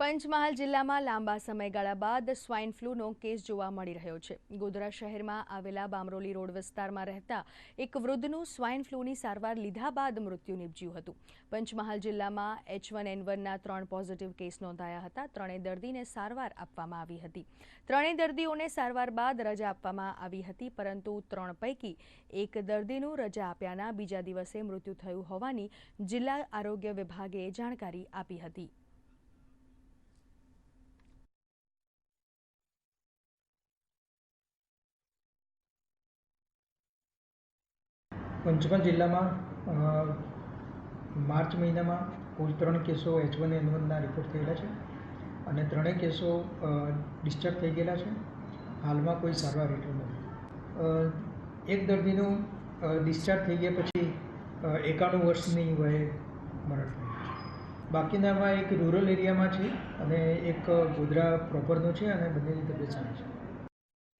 પંચમહાલ જિલ્લામાં લાંબા સમયગાળા બાદ સ્વાઇન ફ્લૂનો કેસ જોવા મળી રહ્યો છે. ગોધરા શહેરમાં આવેલા બામરોલી રોડ વિસ્તારમાં રહેતા એક વૃદ્ધનું સ્વાઇન ફ્લૂની સારવાર લીધા બાદ મૃત્યુ નીપજ્યું હતું. પંચમહાલ જિલ્લામાં એચ વન એન વનના ત્રણ પોઝિટિવ કેસ નોંધાયા હતા. ત્રણેય દર્દીને સારવાર આપવામાં આવી હતી. ત્રણેય દર્દીઓને સારવાર બાદ રજા આપવામાં આવી હતી, પરંતુ ત્રણ પૈકી એક દર્દીનું રજા આપ્યાના બીજા દિવસે મૃત્યુ થયું હોવાની જિલ્લા આરોગ્ય વિભાગે જાણકારી આપી હતી. પંચમહાલ જિલ્લામાં માર્ચ મહિનામાં કુલ ત્રણ કેસો એચ વન એન વનના રિપોર્ટ થયેલા છે અને ત્રણેય કેસો ડિસ્ચાર્જ થઈ ગયેલા છે. હાલમાં કોઈ સારવાર હેઠળ નથી. એક દર્દીનું ડિસ્ચાર્જ થઈ ગયા પછી એકાણું વર્ષની વયે મરણ થયું છે. બાકીનામાં એક રૂરલ એરિયામાં છે અને એક ગોધરા પ્રોપરનું છે અને બંનેની તબિયત સારી છે.